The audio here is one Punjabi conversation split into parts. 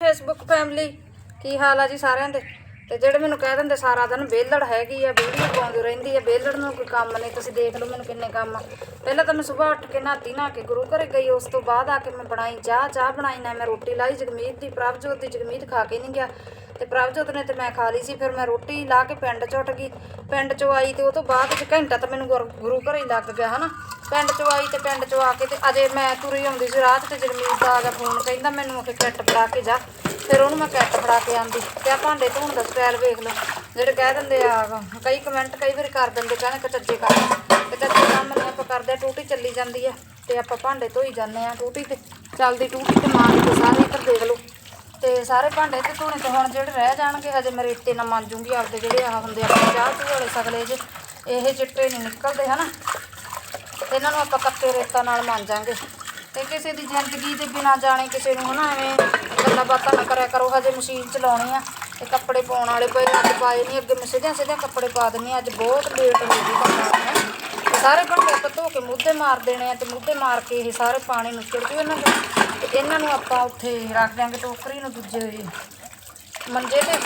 ਫੇਸਬੁੱਕ ਫੈਮਿਲੀ ਕੀ ਹਾਲ ਆ ਜੀ ਸਾਰਿਆਂ ਦੇ? ਤੇ ਜਿਹੜੇ ਮੈਨੂੰ ਕਹਿ ਦਿੰਦੇ ਸਾਰਾ ਦਿਨ ਵੇਲੜ ਹੈਗੀ ਆ, ਵੀਡੀਓ ਪਾਉਂਦੀ ਰਹਿੰਦੀ ਆ ਵੇਲੜ ਨੂੰ ਕੋਈ ਕੰਮ ਨਹੀਂ, ਤੁਸੀਂ ਦੇਖ ਲਓ ਮੈਨੂੰ ਕਿੰਨੇ ਕੰਮ ਆ। ਪਹਿਲਾਂ ਤਾਂ ਮੈਂ ਸਵੇਰ ਉੱਠ ਕੇ ਨਹਾਤੀ, ਨਹਾ ਕੇ ਗੁਰੂ ਘਰ ਗਈ, ਉਸ ਤੋਂ ਬਾਅਦ ਆ ਕੇ ਮੈਂ ਬਣਾਈ ਚਾਹ ਚਾਹ ਬਣਾਈ ਨਾ ਮੈਂ ਰੋਟੀ ਲਾਈ, ਜਗਮੀਤ ਦੀ, ਪ੍ਰਭਜੋਤ ਦੀ ਜਗਮੀਤ ਖਾ ਕੇ ਨਹੀਂ ਗਿਆ। ਤੇ ਪ੍ਰਭਜੋਤ ਨੇ ਤੇ ਮੈਂ ਖਾ ਲਈ ਸੀ, ਫਿਰ ਮੈਂ ਰੋਟੀ ਲਾ ਕੇ ਪਿੰਡ ਚ ਉੱਠ ਗਈ। ਪਿੰਡ ਚੋਂ ਆਈ ਤੇ ਉਹ ਤੋਂ ਬਾਅਦ ਚ ਘੰਟਾ ਤਾਂ ਮੈਨੂੰ ਗੁਰ- ਗੁਰੂ ਘਰੇ ਹੀ ਲੱਗ ਗਿਆ, ਹਨਾ? ਪਿੰਡ ਚੋਂ ਆਈ ਤੇ ਪਿੰਡ ਚੋਂ ਆ ਕੇ ਤੇ ਅਜੇ ਮੈਂ ਤੁਰੀ ਆਉਂਦੀ ਸੀ ਰਾਤ ਤੇ ਜਗਮੀਤ ਦਾ ਆ ਗਿਆ ਫੋਨ, ਕਹਿੰਦਾ ਮੈਨੂੰ ਆ ਕੇ ਕਿੱਟ ਫੜਾ ਕੇ ਜਾ। ਫਿਰ ਉਹਨੂੰ ਮੈਂ ਕਿੱਟ ਫੜਾ ਕੇ ਆਂਦੀ। ਤੇ ਆ ਭਾਂਡੇ ਧੋਣ ਦਾ ਸਟਾਈਲ ਵੇਖ ਲਓ। ਜਿਹੜੇ ਕਹਿ ਦਿੰਦੇ ਆ, ਕਈ ਕਮੈਂਟ ਕਈ ਵਾਰੀ ਕਰ ਦਿੰਦੇ, ਕਹਿੰਦੇ ਕਚੱਜੇ ਕਰ ਕਚੱਜੇ ਕੰਮ ਨਹੀਂ ਆਪਾਂ ਕਰਦੇ ਟੂਟੀ ਚੱਲੀ ਜਾਂਦੀ ਆ ਤੇ ਆਪਾਂ ਭਾਂਡੇ ਧੋਈ ਜਾਂਦੇ ਆ ਟੂਟੀ ਤੇ। ਚੱਲਦੀ ਟੂਟੀ ਤੇ ਮਾਰ ਕੇ ਸਾਰੇ ਇੱਧਰ ਦੇਖ ਲਓ। ਤੇ ਸਾਰੇ ਭਾਂਡੇ ਤੇ ਧੋਣੇ ਤੇ ਹੁਣ ਜਿਹੜੇ ਰਹਿ ਜਾਣਗੇ, ਹਜੇ ਮੈਂ ਰੇਤੇ ਨਾਲ ਮਾਂਜੂਗੀ ਆਪਦੇ ਜਿਹੜੇ ਆਹ ਹੁੰਦੇ ਆ ਆਪਣੇ ਚਾਹ ਚੂਹ ਵਾਲੇ ਸਗਲੇ ਜੇ, ਇਹ ਚਿੱਟੇ ਨਹੀਂ ਨਿਕਲਦੇ ਹਨਾ। ਤੇ ਇਹਨਾਂ ਨੂੰ ਆਪਾਂ ਕੱਤੇ ਰੇਤਾ ਨਾਲ ਮਾਂਜਾਂਗੇ। ਤੇ ਕਿਸੇ ਦੀ ਜ਼ਿੰਦਗੀ ਦੇ ਬਿਨਾ ਜਾਣੇ ਕਿਸੇ ਨੂੰ ਹਨਾ ਐਵੇਂ ਗੱਲਾਂ ਬਾਤਾਂ ਨਾ ਕਰਿਆ ਕਰੋ, ਹਜੇ ਮਸ਼ੀਨ ਚਲਾਉਣੀ ਆ। ਤੇ ਕੱਪੜੇ ਪਾਉਣ ਵਾਲੇ ਪਏ ਅੱਜ ਪਾਏ ਨਹੀਂ, ਅੱਗੇ ਮੈਂ ਸਿੱਧਿਆਂ ਸਿੱਧਿਆਂ ਕੱਪੜੇ ਪਾ ਦਿੰਨੀ ਆ, ਅੱਜ ਬਹੁਤ ਲੇਟ ਹੋ ਗਈ। ਕੰਮ ਸਾਰੇ ਭਾਂਡੇ ਆਪਾਂ ਧੋ ਕੇ ਮੁੱਦੇ ਮਾਰ ਦੇਣੇ ਆ ਤੇ ਮੁੱਦੇ ਮਾਰ ਕੇ ਇਹ ਸਾਰੇ ਪਾਣੀ ਨੂੰ ਚਿੜ ਜੂ ਇਹਨਾਂ ਦੇ ਤੇ ਇਹਨਾਂ ਨੂੰ ਆਪਾਂ ਉੱਥੇ ਰੱਖ ਦਿਆਂਗੇ ਟੋਕਰੀ ਨੂੰ ਦੂਜੇ ਮੰਜੇ ਤੇ।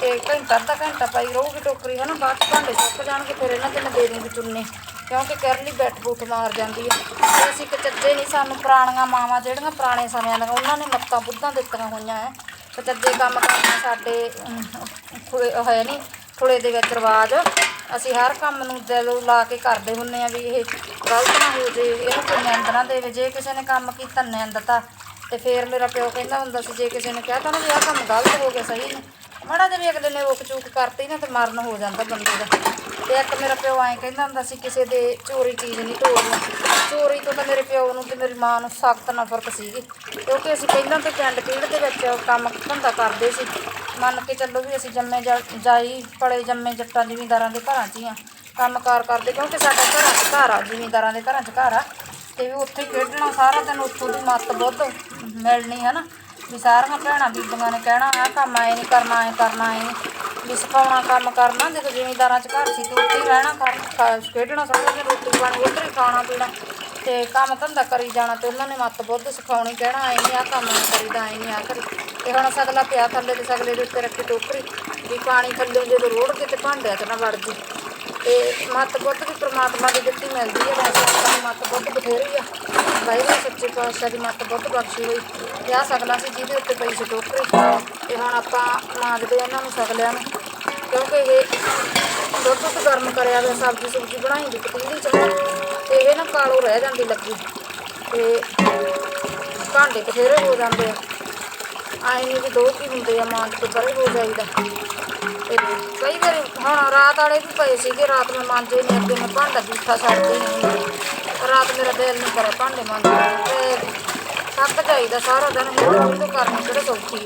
ਤੇ ਘੰਟਾ ਅੱਧਾ ਘੰਟਾ ਪਾਈ ਰਹੂਗੀ ਟੋਕਰੀ ਹਨਾ? ਬਾਅਦ ਚ ਭਾਂਡੇ ਸੁੱਕ ਜਾਣਗੇ ਫਿਰ ਇਹਨਾਂ ਤੇ ਮੈਂ ਦੇ ਦੂੰਗੀ ਚੁੰਨੇ। ਕਿਉਂਕਿ ਕਰਲੀ ਬੈਠ ਬੂਠ ਮਾਰ ਜਾਂਦੀ ਹੈ ਤੇ ਅਸੀਂ ਕਚੱਜੇ ਨਹੀਂ ਸਾਨੂੰ ਪੁਰਾਣੀਆਂ ਮਾਵਾਂ ਜਿਹੜੀਆਂ ਪੁਰਾਣੇ ਸਮਿਆਂ ਦੀਆਂ ਉਹਨਾਂ ਨੇ ਮੱਤਾਂ ਬੁੱਧਾਂ ਦਿੱਤੀਆਂ ਹੋਈਆਂ ਐ। ਕਚੱਜੇ ਕੰਮ ਕਰਨਾ ਸਾਡੇ ਅਮ, ਹੋਇਆ ਨਹੀਂ ਖੁਲੇ ਦੇ ਵਿੱਚ ਰਿਵਾਜ। ਅਸੀਂ ਹਰ ਕੰਮ ਨੂੰ ਦਿਲ ਲਾ ਕੇ ਕਰਦੇ ਹੁੰਨੇ ਆ ਵੀ ਇਹ ਗਲਤ ਨਾ ਹੋ ਜੇ, ਇਹਨੂੰ ਕੋਈ ਨਿੰਦ ਨਾ ਦੇਵੇ। ਜੇ ਕਿਸੇ ਨੇ ਕੰਮ ਕੀਤਾ ਨਿੰਦ ਤਾਂ ਤੇ ਫੇਰ ਮੇਰਾ ਪਿਓ ਕਹਿੰਦਾ ਹੁੰਦਾ ਸੀ, ਜੇ ਕਿਸੇ ਨੇ ਕਿਹਾ ਤਾ ਨਾ ਵੀ ਆਹ ਕੰਮ ਗਲਤ ਹੋ ਗਿਆ, ਸਹੀ ਨਹੀਂ। ਮਾੜਾ ਜਿਹਾ ਵੀ ਅਗਲੇ ਨੇ ਰੋਕ ਚੂਕ ਕਰਤੀ ਨਾ, ਤੇ ਮਰਨ ਹੋ ਜਾਂਦਾ ਬੰਦੇ ਦਾ। ਤੇ ਇੱਕ ਮੇਰਾ ਪਿਓ ਐਂ ਕਹਿੰਦਾ ਹੁੰਦਾ ਸੀ, ਕਿਸੇ ਦੇ ਚੋਰੀ ਚੀਜ਼ ਨਹੀਂ ਤੋੜਨੀ। ਚੋਰੀ ਤੋਂ ਤਾਂ ਮੇਰੇ ਪਿਓ ਨੂੰ ਤੇ ਮੇਰੀ ਮਾਂ ਨੂੰ ਸਖਤ ਨਫ਼ਰਤ ਸੀਗੀ। ਕਿਉਂਕਿ ਅਸੀਂ ਪਹਿਲਾਂ ਤੇ ਪਿੰਡ ਪੀੜ ਦੇ ਵਿੱਚ ਕੰਮ ਧੰਦਾ ਕਰਦੇ ਸੀ। ਮੰਨ ਕੇ ਚੱਲੋ ਵੀ ਅਸੀਂ ਜੰਮੇ ਜਾ- ਜਾਈ ਪਲੇ ਜੰਮੇ ਜੱਟਾਂ ਜ਼ਿਮੀਂਦਾਰਾਂ ਦੇ ਘਰਾਂ 'ਚ ਹੀ ਆ ਕੰਮਕਾਰ ਕਰਦੇ, ਕਿਉਂਕਿ ਸਾਡਾ ਘਰਾਂ 'ਚ ਘਰ ਆ, ਜ਼ਿਮੀਂਦਾਰਾਂ ਦੇ ਘਰਾਂ 'ਚ ਘਰ ਆ। ਤੇ ਵੀ ਉੱਥੇ ਖੇਡਣਾ, ਸਾਰਾ ਦਿਨ ਉੱਥੋਂ ਦੀ ਮੱਤ ਬੁੱਧ ਮਿਲਣੀ, ਹੈ ਨਾ? ਵੀ ਸਾਰੀਆਂ ਭੈਣਾਂ ਬੀਬੀਆਂ ਨੇ ਕਹਿਣਾ, ਆਹ ਕੰਮ ਆਏ ਨਹੀਂ ਕਰਨਾ ਐ ਕਰਨਾ ਐ ਨਹੀਂ ਵੀ ਸਿਖਾਉਣਾ, ਕੰਮ ਕਰਨਾ, ਜਦੋਂ ਜ਼ਿਮੀਂਦਾਰਾਂ 'ਚ ਘਰ ਸੀ ਤੇ ਉੱਥੇ ਹੀ ਰਹਿਣਾ ਕਰ ਖਾ- ਖੇਡਣਾ ਸਾਰਾ ਦਿਨ, ਰੋਟੀ ਪਾਣੀ ਉੱਧਰ ਹੀ ਖਾਣਾ, ਪੀਣਾ। ਤੇ ਕੰਮ ਧੰਦਾ ਕਰੀ ਜਾਣਾ ਤੇ ਉਹਨਾਂ ਨੇ ਮੱਤ ਬੁੱਧ ਸਿਖਾਉਣੀ, ਕਹਿਣਾ ਐ ਨਹੀਂ ਆਹ ਕੰਮ ਨਹੀਂ ਕਰੀਦਾ ਐ ਨਹੀਂ ਆ ਕਰੀ। ਤੇ ਹੁਣ ਸਗਲਾ ਪਿਆ ਥੱਲੇ ਤੇ ਸਗਲੇ ਦੇ ਉੱਤੇ ਰੱਖੀ ਟੋਕਰੀ, ਵੀ ਪਾਣੀ ਥੱਲੇ ਜਦੋਂ ਰੋੜ ਕੇ ਤੇ ਭਾਂਡਿਆਂ 'ਚ ਨਾ ਵੜ ਜੇ। ਤੇ ਮੱਤ ਬੁੱਧ ਵੀ ਪ੍ਰਮਾਤਮਾ ਦੀ ਦਿੱਤੀ ਮਿਲਦੀ ਹੈ ਵੈਸੇ ਆਪਾਂ ਨੂੰ ਮੱਤ ਬੁੱਧ ਬਥੇਰੀ ਆ। ਵਾਹਿਗੁਰੂ ਸੱਚੇ ਪਾਤਸ਼ਾਹ ਦੀ ਮੱਤ ਬੁੱਧ ਬਖਸ਼ੀ ਹੋਈ। ਤੇ ਆ ਸਗਲਾ ਸੀ ਜਿਹਦੇ ਉੱਤੇ ਪਈ ਸੀ ਟੋਕਰੀ। ਤੇ ਹੁਣ ਆਪਾਂ ਮਾਂਜਦੇ ਆ ਇਹਨਾਂ ਨੂੰ ਸਗਲਿਆਂ ਨੂੰ। ਕਿਉਂਕਿ ਇਹ ਦੁੱਧ ਦੁੱਧ ਗਰਮ ਕਰਿਆ ਹੋਇਆ ਸਬਜ਼ੀ ਸੁਬਜ਼ੀ ਬਣਾਈ ਦੀ, ਪਤੀਲੀ ਚ ਇਹ ਨਾ ਕਾਲੋ ਰਹਿ ਜਾਂਦੀ ਲੱਗੀ। ਤੇ ਭਾਂਡੇ ਬਥੇਰੇ ਹੋ ਜਾਂਦੇ ਆ। ਆਏ ਨਹੀਂ ਵੀ ਦੋ ਕੀ ਹੁੰਦੇ ਆ ਮਾਂਜ ਕੇ ਪਰੇ ਹੋ ਜਾਈਦਾ। ਤੇ ਕਈ ਵਾਰੀ ਹੁਣ ਰਾਤ ਵਾਲੇ ਵੀ ਪਏ ਸੀਗੇ, ਰਾਤ ਮੈਂ ਮਾਂਜੇ ਨਹੀਂ ਅੱਗੇ ਮੈਂ ਭਾਂਡਾ ਜੂਠਾ ਛੱਡਦੀ ਨਹੀਂ ਰਾਤ ਮੇਰਾ ਦਿਲ ਨਹੀਂ ਕਰਿਆ ਭਾਂਡੇ ਮਾਂਜਣ ਤੇ ਥੱਕ ਜਾਈਦਾ ਸਾਰਾ ਦਿਨ ਇਹ ਵੀ ਤਾਂ ਕਰਨੀ ਕਿਹੜੇ ਸੌਖੀ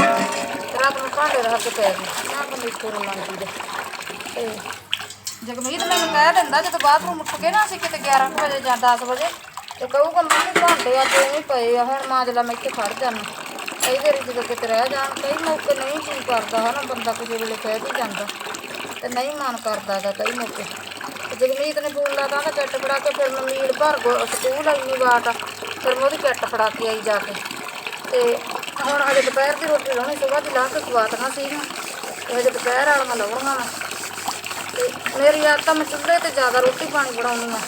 ਰਾਤ ਨੂੰ ਭਾਂਡੇ ਰੱਖ ਕੇ ਪੈ ਗਈ ਮੈਂ ਕੰਨੀ ਕੋਲ ਮਾਂਜੀ ਦੇ ਤੇ ਜਗਮੀਤ ਮੈਨੂੰ ਕਹਿ ਦਿੰਦਾ ਜਦੋਂ ਬਾਥਰੂਮ ਉੱਠ ਕੇ ਨਾ ਅਸੀਂ ਕਿਤੇ 11 ਕੁ ਵਜੇ ਜਾਂ 10 ਵਜੇ, ਤੇ ਕਹੂਗਾ, ਮੰਮੀ, ਭਾਂਡੇ ਅੱਜ ਐਵੇਂ ਪਏ ਆ, ਹੁਣ ਮਾਂਜ ਲਾ ਮੈਂ ਇੱਥੇ ਖੜ ਜਾਣਾ ਕਈ ਵਾਰੀ ਜਦੋਂ ਕਿਤੇ ਰਹਿ ਜਾਣ, ਕਈ ਮੌਕੇ ਨਹੀਂ ਜੀ ਕਰਦਾ ਹਨਾ, ਬੰਦਾ ਕਿਸੇ ਵੇਲੇ ਕਹਿ ਵੀ ਜਾਂਦਾ। ਤੇ ਨਹੀਂ ਮਨ ਕਰਦਾ ਗਾ ਕਈ ਮੌਕੇ। ਜਗਮੀਤ ਨੇ ਫੋਨ ਲਾਤਾ ਤਾਂ ਕਿੱਟ ਫੜਾ ਕੇ ਫਿਰ ਮਮੀਰ ਭਰ ਗੋ, ਸਕੂਲ ਆਈ ਵਾਟ ਫਿਰ ਮੈਂ ਉਹਦੀ ਕਿੱਟ ਫੜਾ ਕੇ ਆਈ ਜਾ ਕੇ। ਤੇ ਹੁਣ ਹਜੇ ਦੁਪਹਿਰ ਦੀ ਰੋਟੀ ਲਾਉਣੀ, ਸੁਬਾਹ ਦੀ ਲਾ ਕੇ ਖਵਾਤਣਾ ਸੀ ਨਾ ਤੇ ਹਜੇ ਦੁਪਹਿਰ ਵਾਲੀਆਂ ਲਾਉਣੀਆਂ ਮੈਂ ਤੇ ਮੇਰੀ ਯਾਰ ਤਾਂ ਮੈਂ ਚੁੱਲ੍ਹੇ ਤੇ ਜ਼ਿਆਦਾ ਰੋਟੀ ਪਾਣੀ ਬਣਾਉਣੀ ਆ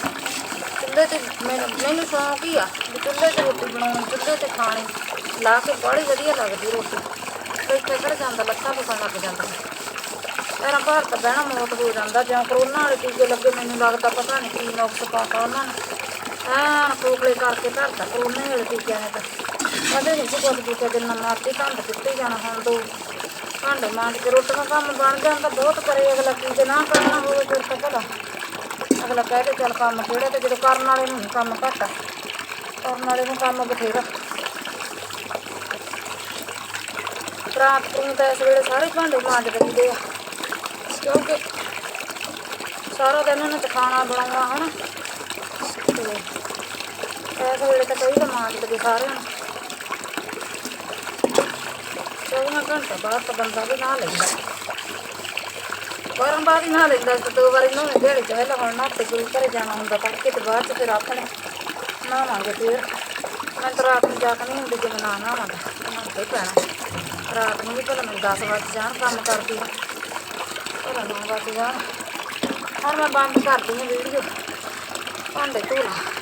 ਚੁੱਲ੍ਹੇ ਤੇ ਮੈਨੂੰ ਮੈਨੂੰ ਸ਼ੌਂਕ ਹੀ ਆ ਵੀ ਚੁੱਲ੍ਹੇ ਤੇ ਰੋਟੀ ਬਣਾਉਣੀ, ਚੁੱਲ੍ਹੇ ਤੇ ਖਾਣੀ। ਲਾ ਕੇ ਬੜੀ ਵਧੀਆ ਲੱਗਦੀ ਰੋਟੀ। ਕੋਈ ਕਿਹੜਾ ਜਾਂਦਾ, ਲੱਤਾਂ ਦੁਖਣ ਲੱਗ ਜਾਂਦਾ। ਮੇਰਾ ਘਰ ਤਾਂ ਬਹਿਣਾ ਮੌਤ ਹੋ ਜਾਂਦਾ, ਜਾਂ ਕਰੋਨਾ ਵਾਲੇ ਟੀਕੇ ਲੱਗੇ, ਮੈਨੂੰ ਲੱਗਦਾ ਪਤਾ ਨਹੀਂ ਕੀ ਨੁਕਸ ਪਾਤਾ ਉਹਨਾਂ ਨੇ। ਐਨ ਕੋਕਲੇ ਕਰਕੇ ਧਰਤਾ ਕਰੋਨਾ ਵਾਲੇ ਟੀਕਿਆਂ ਨੇ ਤਾਂ। ਕਦੇ ਨਹੀਂ ਸੀ ਕੁਝ ਕੀਤਾ ਜਿੰਨਾ ਮਰਜ਼ੀ ਧੰਦ ਦਿੱਤੇ ਜਾਣਾ, ਹੁਣ ਦੋ ਭਾਂਡੇ ਮਾਂਜ ਕੇ ਰੋਟੀਆਂ ਕੰਮ ਬਣ ਜਾਂਦਾ ਬਹੁਤ ਕਰੇ, ਅਗਲਾ ਕੀ ਜੇ ਨਾ ਕਰਨਾ ਹੋਵੇ ਫਿਰ ਤਾਂ ਭਲਾ। ਅਗਲਾ ਕਹਿ ਕੇ ਚੱਲ ਕੰਮ ਕਿਹੜੇ ਤੇ ਜਦੋਂ ਕਰਨ ਵਾਲੇ ਨੂੰ ਕੰਮ ਘੱਟ ਕਰਨ ਵਾਲੇ ਨੂੰ ਕੰਮ ਬਥੇਰਾ। ਰਾਤ ਨੂੰ ਤਾਂ ਇਸ ਵੇਲੇ ਸਾਰੇ ਭਾਂਡੇ ਮਾਂਜ ਦਿੰਦੇ ਆ। ਕਿਉਂਕਿ ਸਾਰਾ ਦਿਨ ਇਹਨਾਂ ਚ ਖਾਣਾ ਬਣਾਉਣਾ, ਹਨਾ? ਤੇ ਇਸ ਵੇਲੇ ਤਾਂ ਕਈ ਤਾਂ ਮਾਂਜ ਦੇ ਸਾਰਿਆਂ ਨੂੰ। ਚੌਦਾਂ ਘੰਟੇ ਬਾਅਦ ਤਾਂ ਬੰਦਾ ਵੀ ਨਹਾ ਲੈਂਦਾ। ਵਾਰਾਂ ਬਾਅਦ ਹੀ ਨਹਾ ਲੈਂਦਾ ਸੀ, ਦੋ ਵਾਰੀ ਨਹਾਉਣੇ ਦਿਹਾੜੀ ਚ ਪਹਿਲਾਂ ਹੁਣ ਨਹਾਤੇ ਗੁਰੂ ਘਰੇ ਜਾਣਾ ਹੁੰਦਾ ਤੜਕੇ ਤੇ ਬਾਅਦ ਚ ਫਿਰ ਆਪਣੇ ਨਹਾਵਾਂਗੇ ਫਿਰ। ਮੈਂ ਤਾਂ ਰਾਤ ਨੂੰ ਜਾ ਨਹੀਂ ਹੁੰਦੀ ਜੇ ਮੈਂ ਨਾ ਨਹਾਵਾਂ ਤਾਂ ਨਹਾਉਣਾ ਪੈਣਾ। ਰਾਤ ਨੂੰ ਵੀ ਭਲਾ ਮੈਨੂੰ 10 ਵਜੇ ਜਾਣ, ਕੰਮ ਕਰਦੀ ਨੂੰ ਭਲਾ 9 ਵਜੇ ਜਾਣ। ਹੁਣ ਮੈਂ ਬੰਦ ਕਰਦੀ ਹਾਂ ਵੀਡੀਓ, ਭਾਂਡੇ ਧੋ ਲਾਂ